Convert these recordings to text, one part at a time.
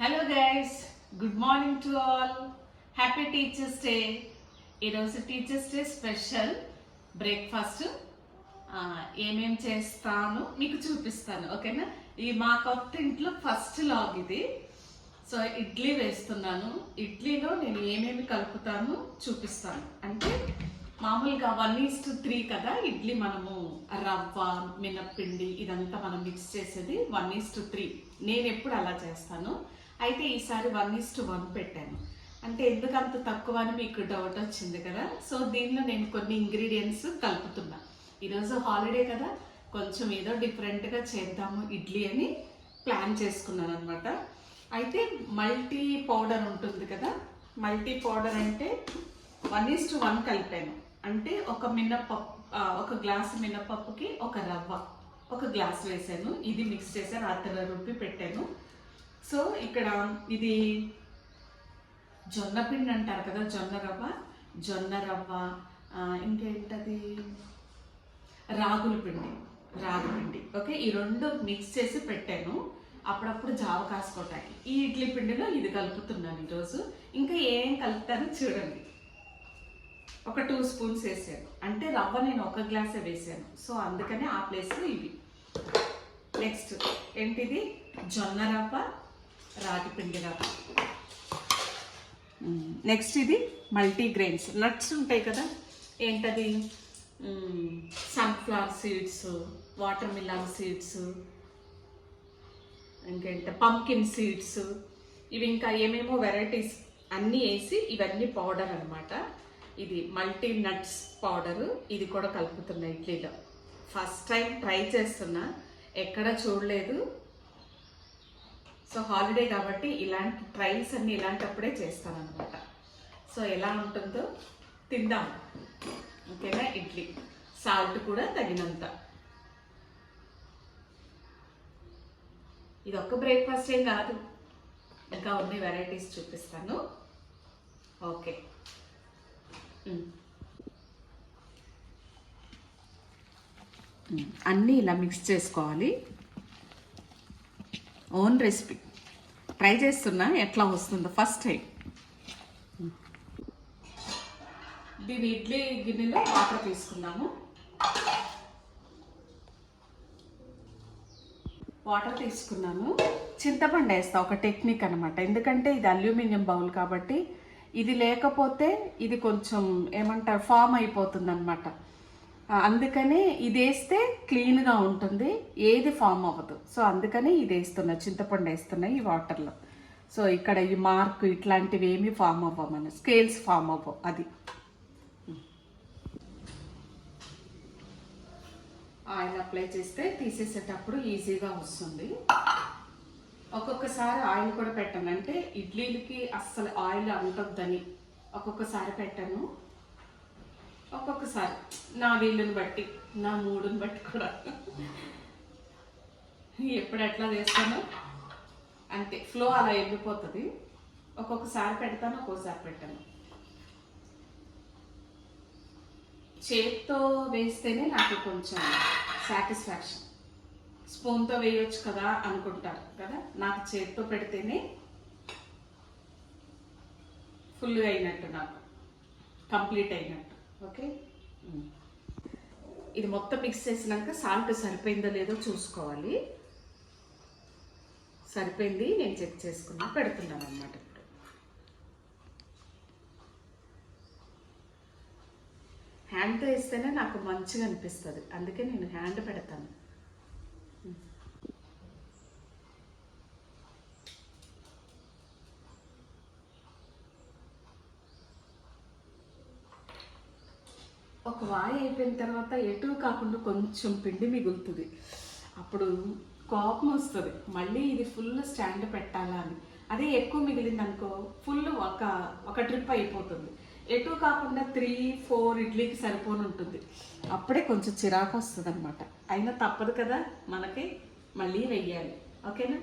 Hello guys good morning to all happy teachers day ఈరోజు teachers day special breakfast ఏమేం చేస్తాను? మీకు చూపిస్తాను ఓకేనా? ఈ మా కొత్త ఇంట్లో ఫస్ట్ లాగ్ ఇది. సో ఇడ్లీ వేస్తున్నాను. ఇడ్లీలో నేను ఏమేమి కలుపుతాను చూపిస్తాను. అంటే మామూలుగా వన్ ఈస్ టు త్రీ కదా? ఇడ్లీ మనము రవ్వ మినప్పిండి ఇదంతా మనం మిక్స్ చేసేది వన్ ఈస్ టు త్రీ నేను ఎప్పుడు అలా చేస్తాను? అయితే ఈసారి వన్ ఈస్ టు వన్ పెట్టాను. అంటే ఎందుకు అంత తక్కువ అని మీకు డౌట్ వచ్చింది కదా? సో దీనిలో నేను కొన్ని ఇంగ్రీడియంట్స్ కలుపుతున్నా. ఈరోజు హాలిడే కదా కొంచెం ఏదో డిఫరెంట్గా చేద్దాము ఇడ్లీ అని ప్లాన్ చేసుకున్నాను అనమాట అయితే మల్టీ పౌడర్ ఉంటుంది కదా మల్టీ పౌడర్ అంటే వన్ ఈస్ టు వన్ కలిపాను. అంటే ఒక మినపప్పు ఒక గ్లాస్ మినపప్పుకి ఒక రవ్వ ఒక గ్లాస్ వేసాను. ఇది మిక్స్ చేశాను అర్ధ రుబ్బి పెట్టాను. సో ఇక్కడ ఇది జొన్న పిండి అంటారు కదా జొన్న రవ్వ జొన్న రవ్వ ఇంకేంటది? రాగుల పిండి రాగి పిండి. ఓకే ఈ రెండు మిక్స్ చేసి పెట్టాను. అప్పుడప్పుడు జావ కాసుకోవటానికి ఈ ఇడ్లీ పిండిలో ఇది కలుపుతున్నాను ఈరోజు. ఇంకా ఏం కలుపుతానో చూడండి. ఒక టూ స్పూన్స్ వేసాను. అంటే రవ్వ నేను ఒక గ్లాసే వేసాను. సో అందుకనే ఆ ప్లేస్లో ఇవి. నెక్స్ట్ ఏంటిది? జొన్న రవ్వ రాగి పిండి నెక్స్ట్ ఇది మల్టీగ్రెయిన్స్ నట్స్ ఉంటాయి కదా? ఏంటది? Sunflower seeds watermelon seeds ఇంకేంట? పంకిన్ సీడ్స్ ఇవి ఇంకా ఏమేమో వెరైటీస్ అన్నీ వేసి ఇవన్నీ పౌడర్ అనమాట ఇది మల్టీ నట్స్ పౌడరు ఇది కూడా కలుపుతున్నా ఇడ్లీలో. ఫస్ట్ టైం ట్రై చేస్తున్నా. ఎక్కడ చూడలేదు. సో హాలిడే కాబట్టి ఇలాంటి ట్రైల్స్ అన్ని ఇలాంటప్పుడే చేస్తాను అనమాట సో ఎలా ఉంటుందో తిందాం. ఓకేనా? ఇడ్లీ. సాల్ట్ కూడా తగినంత. ఇది ఒక్క బ్రేక్ఫాస్ట్ ఏం కాదు. ఇంకా ఉన్నాయి వెరైటీస్ చూపిస్తాను. ఓకే. అన్నీ ఇలా మిక్స్ చేసుకోవాలి. Own recipe. ట్రై చేస్తున్నా ఎట్లా వస్తుందో ఫస్ట్ టైం. దీని ఇడ్లీ గిన్నెలో వాటర్ తీసుకున్నాము వాటర్ తీసుకున్నాను. చింతపండు వేస్తా ఒక టెక్నిక్ అనమాట ఎందుకంటే ఇది అల్యూమినియం బౌల్ కాబట్టి ఇది లేకపోతే ఇది కొంచెం ఏమంటారు ఫామ్ అయిపోతుంది అనమాట అందుకనే ఇది వేస్తే క్లీన్గా ఉంటుంది. ఏది ఫామ్ అవ్వదు. సో అందుకనే ఇది వేస్తున్నా చింతపండు వేస్తున్నాయి ఈ వాటర్లో. సో ఇక్కడ ఈ మార్క్ ఇట్లాంటివి ఏమి ఫామ్ అవ్వవు మన. స్కేల్స్ ఫామ్ అవ్వవు. అది. ఆయిల్ అప్లై చేస్తే తీసేసేటప్పుడు ఈజీగా వస్తుంది. ఒక్కొక్కసారి ఆయిల్ కూడా పెట్టాను. అంటే ఇడ్లీలకి అస్సలు ఆయిల్ అంటొద్దని ఒక్కొక్కసారి పెట్టాను. ఒక్కొక్కసారి. నా వీళ్ళని బట్టి నా మూడుని బట్టి కూడా. ఎప్పుడు ఎట్లా చేస్తానో అంతే. ఫ్లో అలా వెళ్ళిపోతుంది. ఒక్కొక్కసారి పెడతాను ఒక్కోసారి పెట్టాను. చేత్తో వేస్తేనే నాకు కొంచెం సాటిస్ఫాక్షన్. స్పూన్తో వేయొచ్చు కదా అనుకుంటారు కదా? నాకు చేత్తో పెడితేనే ఫుల్గా అయినట్టు నాకు. కంప్లీట్ అయినట్టు. ఓకే? ఇది మొత్తం మిక్స్ చేసినాక సాల్ట్ సరిపోయిందో లేదో చూసుకోవాలి. సరిపోయింది నేను చెక్ చేసుకున్నా పెడుతున్నాను అనమాట ఇప్పుడు. హ్యాండ్తో వేస్తేనే నాకు మంచిగా అనిపిస్తుంది. అందుకే నేను హ్యాండ్ పెడతాను. ఒక వాయి అయిపోయిన తర్వాత ఎటు కాకుండా కొంచెం పిండి మిగులుతుంది. అప్పుడు కోపం వస్తుంది. మళ్ళీ ఇది ఫుల్ స్టాండ్ పెట్టాలా అని. అదే ఎక్కువ మిగిలింది అనుకో ఫుల్ ఒక ఒక ట్రిప్ అయిపోతుంది. ఎటు కాకుండా త్రీ ఫోర్ ఇడ్లీకి సరిపోని ఉంటుంది. అప్పుడే కొంచెం చిరాకు వస్తుంది అనమాట అయినా తప్పదు కదా మనకి మళ్ళీ వెయ్యాలి. ఓకేనా?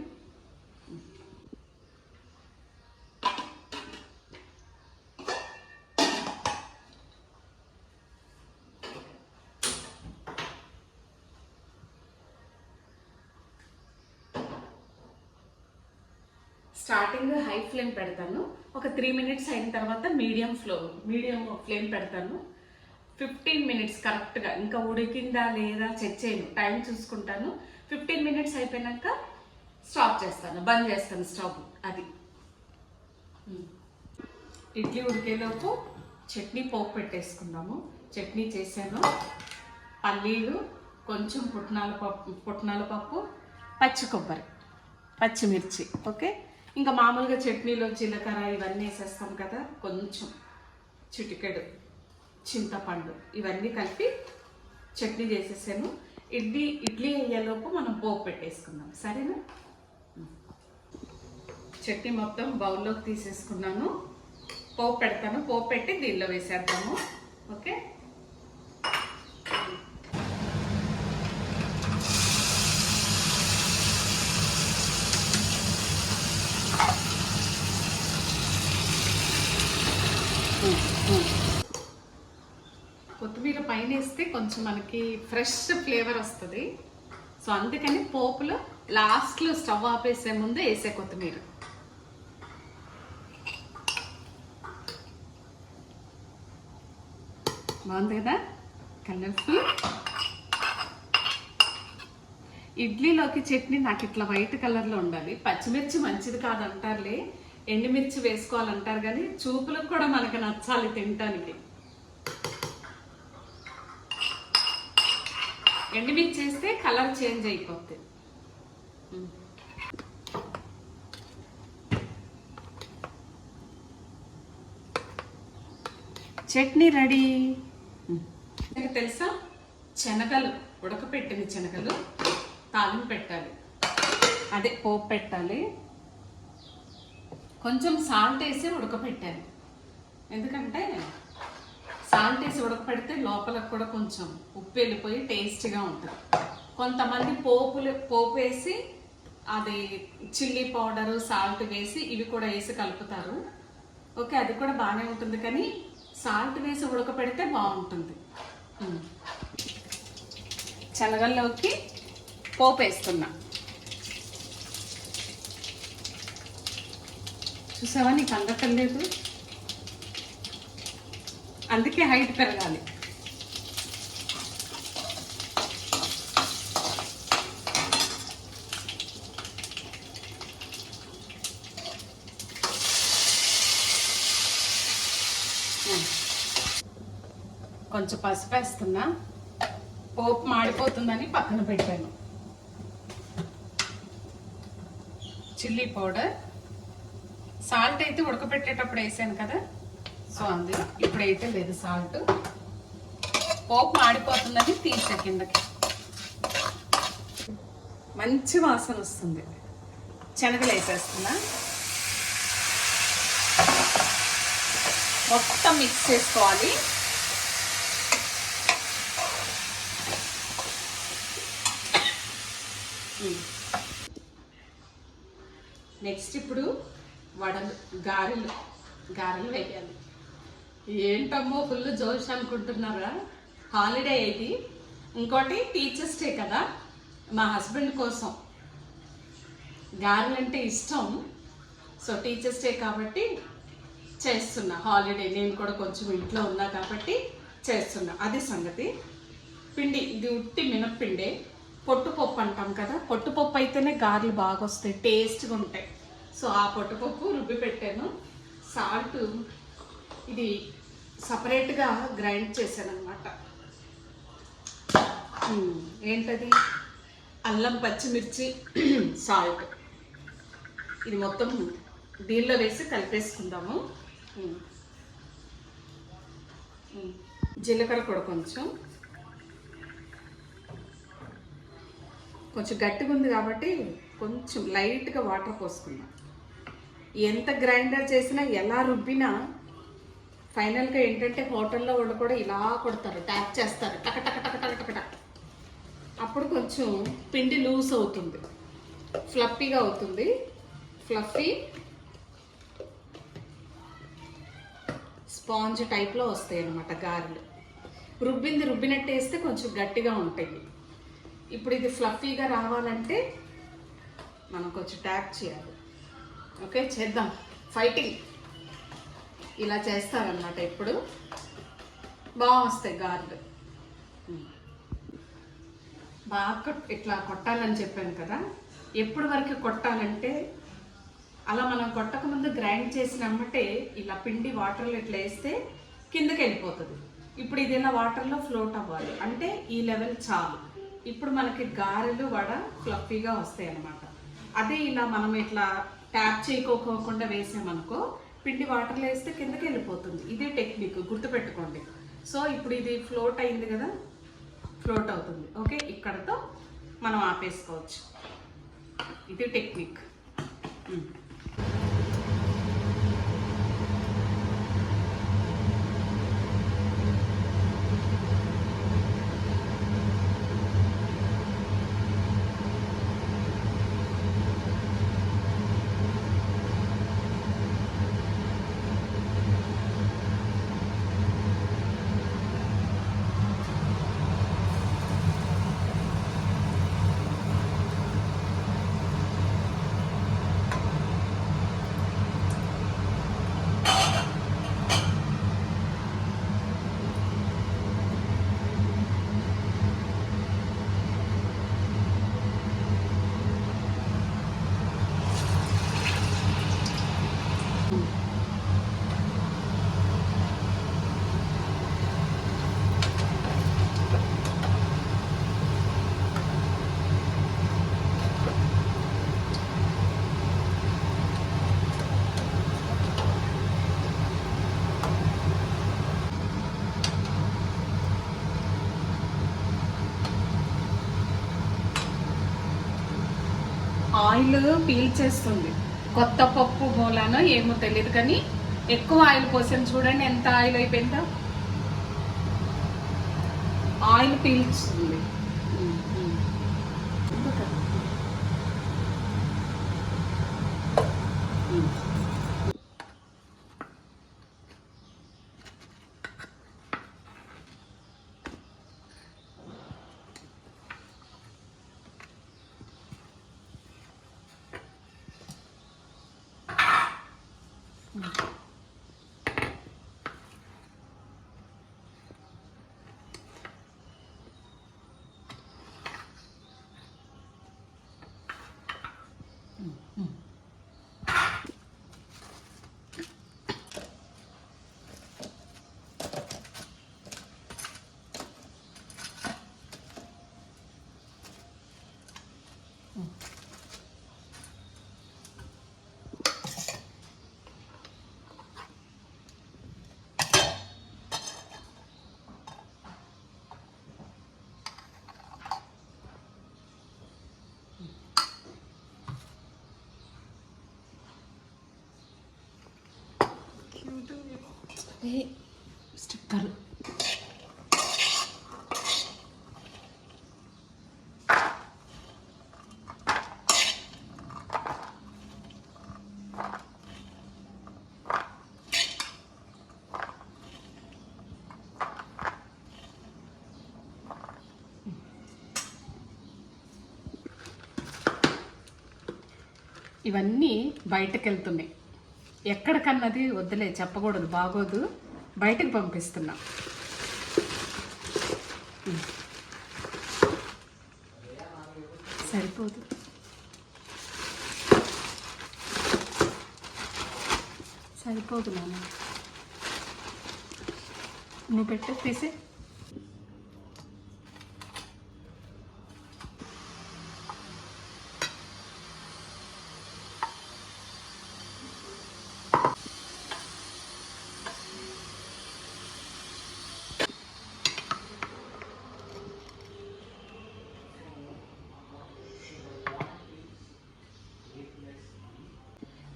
స్టార్టింగ్ హై ఫ్లేమ్ పెడతాను. ఒక త్రీ మినిట్స్ అయిన తర్వాత మీడియం ఫ్లో మీడియం ఫ్లేమ్ పెడతాను. ఫిఫ్టీన్ మినిట్స్ కరెక్ట్గా ఇంకా ఉడికిందా లేదా చెక్ చేయను. టైం చూసుకుంటాను. ఫిఫ్టీన్ మినిట్స్ అయిపోయినాక స్టాప్ చేస్తాను బంద్ చేస్తాను స్టవ్. అది. ఇడ్లీ ఉడికేలోపు చట్నీ పోపు పెట్టేసుకుందాము. చట్నీ చేశాను. పల్లీలు కొంచెం పుట్నాల పప్పు పుట్నాల పప్పు పచ్చి కొబ్బరి పచ్చిమిర్చి ఓకే? ఇంకా మామూలుగా చట్నీలో జీలకర్ర ఇవన్నీ వేసేస్తాం కదా కొంచెం చిటికెడు చింతపండు ఇవన్నీ కలిపి చట్నీ చేసేసాను. ఇడ్లీ ఇడ్లీ అయ్యేలోపు మనం పోపు పెట్టేసుకుందాం. సరేనా? చట్నీ మొత్తం బౌల్లోకి తీసేసుకున్నాను. పోపు పెడతాను. పోపు పెట్టి దీనిలో వేసేద్దాము. ఓకే కొత్తిమీర పైన వేస్తే కొంచెం మనకి ఫ్రెష్ ఫ్లేవర్ వస్తుంది. సో అందుకని పోపులో లాస్ట్లో స్టవ్ ఆపేసే ముందు వేసే కొత్తిమీర. బాగుంది కదా? కలర్ఫుల్ ఇడ్లీలోకి చట్నీ నాకు ఇట్లా వైట్ కలర్లో ఉండాలి. పచ్చిమిర్చి మంచిది కాదంటారులే. ఎండుమిర్చి వేసుకోవాలంటారు కానీ చూపులకు కూడా మనకు నచ్చాలి తినటానికి. ఎండుమిర్చి చేస్తే కలర్ చేంజ్ అయిపోతుంది చట్నీ రెడీ. మీకు తెలుసా? శనగలు ఉడకపెట్టిన శనగలు తాలింపు పెట్టాలి. అదే పోపు పెట్టాలి. కొంచెం సాల్ట్ వేసి ఉడకపెట్టాలి. ఎందుకంటే సాల్ట్ వేసి ఉడకపెడితే లోపలకు కూడా కొంచెం ఉప్పు వెళ్ళిపోయి టేస్ట్గా ఉంటుంది. కొంతమంది పోపులు పోపు వేసి అది చిల్లీ పౌడరు సాల్ట్ వేసి ఇవి కూడా వేసి కలుపుతారు. ఓకే అది కూడా బాగానే ఉంటుంది కానీ సాల్ట్ వేసి ఉడకపెడితే బాగుంటుంది. శనగల్లోకి పోపు వేస్తున్నా. చూసావా నీకు అందకలేదు అందుకే హైట్ పెరగాలి. కొంచెం పసుపు వేస్తున్నా. పోపు మాడిపోతుందని పక్కన పెట్టాను. Chilli powder. సాల్ట్ అయితే ఉడకబెట్టేటప్పుడు వేసాను కదా. సో అందులో ఇప్పుడైతే లేదు సాల్ట్. పోపు మాడిపోతుందని తీసే కిందకి. మంచి వాసన వస్తుంది. శనగలు వేసేస్తున్నా. మొత్తం మిక్స్ చేసుకోవాలి. నెక్స్ట్ ఇప్పుడు వడలు గారెలు. గారెలు వేయాలి. ఏంటమ్మో ఫుల్ జోష్ అనుకుంటున్నారా? హాలిడే ఇది. ఇంకోటి టీచర్స్ డే కదా. మా హస్బెండ్ కోసం. గారెలు అంటే ఇష్టం. సో టీచర్స్ డే కాబట్టి చేస్తున్నా. హాలిడే నేను కూడా కొంచెం ఇంట్లో ఉన్నా కాబట్టి చేస్తున్నా. అది సంగతి. పిండి ఇది ఉట్టి మినప్పిండే. పొట్టుపప్పు అంటాం కదా. పొట్టుపప్పు అయితేనే గారెలు బాగా వస్తాయి టేస్ట్గా ఉంటాయి. సో ఆ పొట్టుపప్పు రుబ్బి పెట్టాను. సాల్ట్ ఇది సపరేట్గా గ్రైండ్ చేశాను అనమాట ఏంటది? అల్లం పచ్చిమిర్చి సాల్ట్. ఇది మొత్తం దీనిలో వేసి కలిపేసుకుందాము. జీలకర్ర కూడా కొంచెం. కొంచెం గట్టిగా ఉంది కాబట్టి కొంచెం లైట్గా వాటర్ పోసుకుందాం. ఎంత గ్రైండర్ చేసినా ఎలా రుబ్బినా ఫైనల్గా ఏంటంటే హోటల్లో వాళ్ళు కూడా ఇలా కొడతారు ట్యాప్ చేస్తారు. టక టక టక టక టక టక. అప్పుడు కొంచెం పిండి లూజ్ అవుతుంది. ఫ్లఫీగా అవుతుంది. ఫ్లఫీ. స్పాంజ్ టైప్లో వస్తాయి అన్నమాట గారెలు. రుబ్బింది రుబ్బినట్టు వేస్తే కొంచెం గట్టిగా ఉంటాయి. ఇప్పుడు ఇది ఫ్లఫీగా రావాలంటే మనం కొంచెం ట్యాప్ చేయాలి. ఓకే చేద్దాం. ఫైటింగ్ ఇలా చేస్తారనమాట ఇప్పుడు. బాగా వస్తాయి గారెలు బాగా ఇట్లా కొట్టాలని చెప్పాను కదా. ఎప్పుడు వరకు కొట్టాలంటే అలా మనం కొట్టకముందు గ్రైండ్ చేసినమ్మటే ఇలా పిండి వాటర్లో ఇట్లా వేస్తే కిందకి వెళ్ళిపోతుంది ఇప్పుడు ఇది ఇలా వాటర్లో ఫ్లోట్ అవ్వాలి. అంటే ఈ లెవెల్ చాలు. ఇప్పుడు మనకి గారెలు వడ ఫ్లఫీగా వస్తాయి అన్నమాట అదే ఇలా మనం ఇట్లా ట్యాప్ చేయకోకుండా వేసామనుకో పిండి వాటర్లో వేస్తే కిందకి వెళ్ళిపోతుంది. ఇదే టెక్నిక్ గుర్తుపెట్టుకోండి. సో ఇప్పుడు ఇది ఫ్లోట్ అయింది కదా? ఫ్లోట్ అవుతుంది. ఓకే ఇక్కడతో మనం ఆపేసుకోవచ్చు. ఇది టెక్నిక్. ఆయిల్ పీల్చేస్తుంది. కొత్త పప్పు మూలానో ఏమో తెలియదు కానీ ఎక్కువ ఆయిల్ పోసాను చూడండి ఎంత ఆయిల్ అయిపోయిందో. ఆయిల్ పీల్చుతుంది. ఏ స్టిక్కర్ ఇవన్నీ బయటకు వెళ్తున్నాయి ఎక్కడికన్నది వద్దులే చెప్పకూడదు బాగోదు. బయటకు పంపిస్తున్నా. సరిపోదు. సరిపోదు నాన్న. నువ్వు పెట్టు తీసే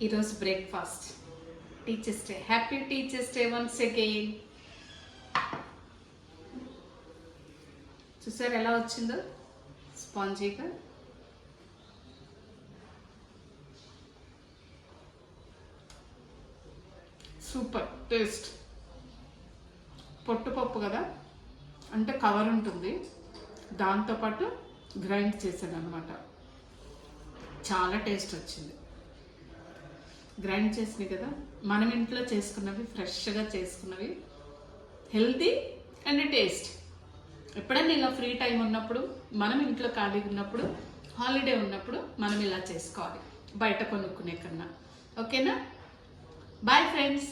ఈరోజు breakfast. Teachers day happy teachers day once again చూసారు ఎలా వచ్చిందో? స్పాంజీగా సూపర్. టేస్ట్. పొట్టుపప్పు కదా? అంటే కవర్ ఉంటుంది. దాంతోపాటు గ్రైండ్ చేశాను అనమాట చాలా టేస్ట్ వచ్చింది. గ్రైండ్ చేసినవి కదా? మనం ఇంట్లో చేసుకున్నవి ఫ్రెష్గా చేసుకున్నవి. Healthy and taste. ఎప్పుడైనా ఇలా ఫ్రీ టైం ఉన్నప్పుడు మనం ఇంట్లో ఖాళీగా ఉన్నప్పుడు హాలిడే ఉన్నప్పుడు మనం ఇలా చేసుకోవాలి బయట కొనుక్కునే కన్నా. ఓకేనా? Bye friends